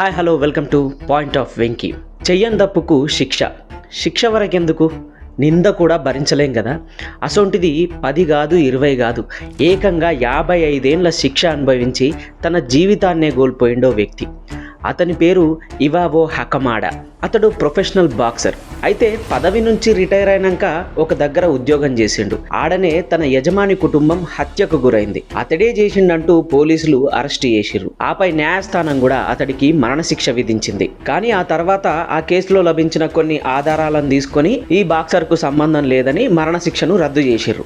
Hi hello welcome to point of Venky. చెయ్యని తప్పుకు శిక్ష. శిక్ష వరకెందుకు? నింద కూడా భరించలేం కదా? అసొంటిది పది కాదు ఇరవై కాదు. ఏకంగా యాభై ఐదేండ్ల శిక్ష అనుభవించి తన జీవితాన్నే కోల్పోయిండో వ్యక్తి. అతని పేరు ఇవావో హకమాడా. అతడు ప్రొఫెషనల్ బాక్సర్. అయితే పదవి నుంచి రిటైర్ అయినాక ఒక దగ్గర ఉద్యోగం చేసిండు. ఆడనే తన యజమాని కుటుంబం హత్యకు గురైంది. అతడే చేసిండంటూ పోలీసులు అరెస్ట్ చేసిరు ఆపై న్యాయస్థానం కూడా అతడికి మరణశిక్ష విధించింది. కానీ ఆ తర్వాత ఆ కేసులో లభించిన కొన్ని ఆధారాలను తీసుకొని ఈ బాక్సర్కు సంబంధం లేదని మరణశిక్షను రద్దు చేసిర్రు.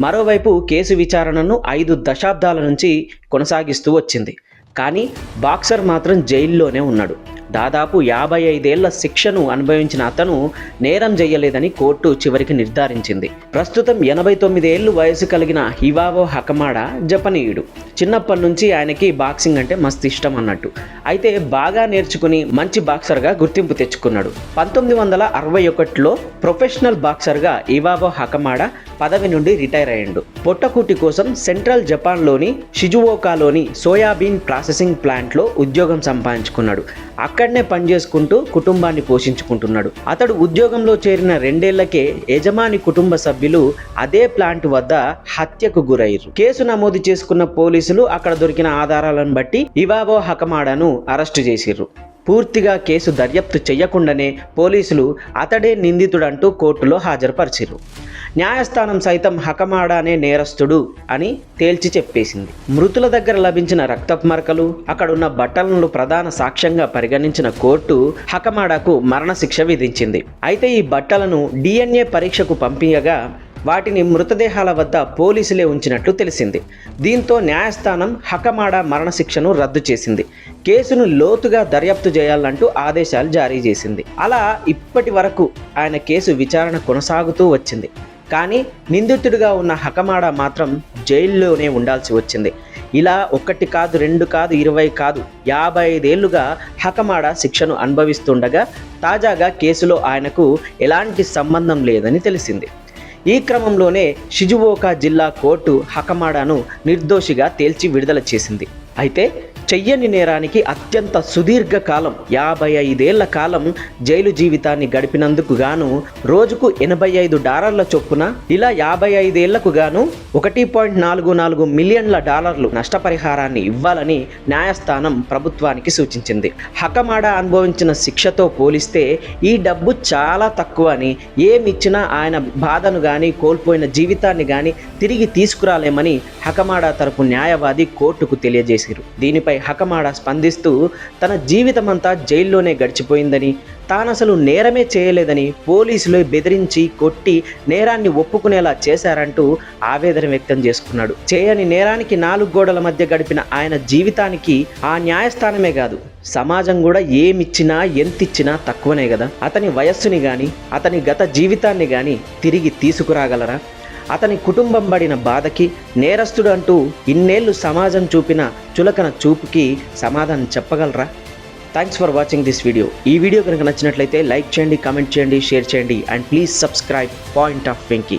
మరోవైపు కేసు విచారణను ఐదు దశాబ్దాల నుంచి కొనసాగిస్తూ వచ్చింది. కానీ బాక్సర్ మాత్రం జైల్లోనే ఉన్నాడు. దాదాపు యాభై ఐదేళ్ళ శిక్షను అనుభవించిన అతను నేరం చేయలేదని కోర్టు చివరికి నిర్ధారించింది. ప్రస్తుతం ఎనభై తొమ్మిది ఏళ్ళు వయసు కలిగిన హివావో హకమాడ జపనీయుడు. చిన్నప్పటి నుంచి ఆయనకి బాక్సింగ్ అంటే మస్తు ఇష్టం అన్నట్టు. అయితే బాగా నేర్చుకుని మంచి బాక్సర్గా గుర్తింపు తెచ్చుకున్నాడు. పంతొమ్మిది వందల అరవై ఒకటిలో ప్రొఫెషనల్ బాక్సర్గా ఇవావో హకమాడ పదవి నుండి రిటైర్ అయ్యాడు. పొట్టకూటి కోసం సెంట్రల్ జపాన్లోని షిజువోకాలోని సోయాబీన్ ప్రాసెసింగ్ ప్లాంట్లో ఉద్యోగం సంపాదించుకున్నాడు. అక్కడనే పనిచేసుకుంటూ కుటుంబాన్ని పోషించుకుంటున్నాడు. అతడు ఉద్యోగంలో చేరిన రెండేళ్ళకే యజమాని కుటుంబ సభ్యులు అదే ప్లాంట్ వద్ద హత్యకు గురయ్యారు. కేసు నమోదు చేసుకున్న పోలీసులు అక్కడ దొరికిన ఆధారాలను బట్టి ఇవావో హకమాడాను అరెస్టు చేసిర్రు. పూర్తిగా కేసు దర్యాప్తు చేయకుండానే పోలీసులు అతడే నిందితుడంటూ కోర్టులో హాజరుపరిచిర్రు. న్యాయస్థానం సైతం హకమాడానే నేరస్తుడు అని తేల్చి చెప్పేసింది. మృతుల దగ్గర లభించిన రక్తపు మరకలు అక్కడున్న బట్టలను ప్రధాన సాక్ష్యంగా పరిగణించిన కోర్టు హకమాడాకు మరణశిక్ష విధించింది. అయితే ఈ బట్టలను డిఎన్ఏ పరీక్షకు పంపించగా వాటిని మృతదేహాల వద్ద పోలీసులే ఉంచినట్లు తెలిసింది. దీంతో న్యాయస్థానం హకమాడా మరణశిక్షను రద్దు చేసింది. కేసును లోతుగా దర్యాప్తు చేయాలంటూ ఆదేశాలు జారీ చేసింది. అలా ఇప్పటి వరకు ఆయన కేసు విచారణ కొనసాగుతూ వచ్చింది. కానీ నిందితుడిగా ఉన్న హకమాడా మాత్రం జైల్లోనే ఉండాల్సి వచ్చింది. ఇలా ఒకటి కాదు రెండు కాదు ఇరవై కాదు యాభై ఐదేళ్ళుగా హకమాడ శిక్షను అనుభవిస్తుండగా తాజాగా కేసులో ఆయనకు ఎలాంటి సంబంధం లేదని తెలిసింది. ఈ క్రమంలోనే షిజువోకా జిల్లా కోర్టు హకమాడాను నిర్దోషిగా తేల్చి విడుదల చేసింది. అయితే చెయ్యని నేరానికి అత్యంత సుదీర్ఘ కాలం యాభై ఐదేళ్ళ కాలం జైలు జీవితాన్ని గడిపినందుకు గాను రోజుకు ఎనభై ఐదు డాలర్ల చొప్పున ఇలా యాభై ఐదేళ్ళకు గాను ఒకటి పాయింట్ నాలుగు నాలుగు మిలియన్ల డాలర్లు నష్టపరిహారాన్ని ఇవ్వాలని న్యాయస్థానం ప్రభుత్వానికి సూచించింది. హకమాడ అనుభవించిన శిక్షతో పోలిస్తే ఈ డబ్బు చాలా తక్కువ అని ఏమిచ్చినా ఆయన బాధను కానీ కోల్పోయిన జీవితాన్ని కానీ తిరిగి తీసుకురాలేమని హకమాడా తరపు న్యాయవాది కోర్టుకు తెలియజేశారు. దీనిపై హకమాడ స్పందిస్తూ తన జీవితమంతా జైల్లోనే గడిచిపోయిందని తానసలు నేరమే చేయలేదని పోలీసులు బెదిరించి కొట్టి నేరాన్ని ఒప్పుకునేలా చేశారంటూ ఆవేదన వ్యక్తం చేసుకున్నాడు. చేయని నేరానికి నాలుగు గోడల మధ్య గడిపిన ఆయన జీవితానికి ఆ న్యాయస్థానమే కాదు సమాజం కూడా ఏమిచ్చినా ఎంతిచ్చినా తక్కువనే కదా. అతని వయస్సుని కానీ అతని గత జీవితాన్ని కానీ తిరిగి తీసుకురాగలరా? అతని కుటుంబం పడిన బాధకి నేరస్తుడు అంటూ ఇన్నేళ్ళు సమాజం చూపిన చులకన చూపుకి సమాధానం చెప్పగలరా? Thanks for watching this video ఈ వీడియో కనుక నచ్చినట్లయితే లైక్ చేయండి కామెంట్ చేయండి షేర్ చేయండి and please subscribe point of Venky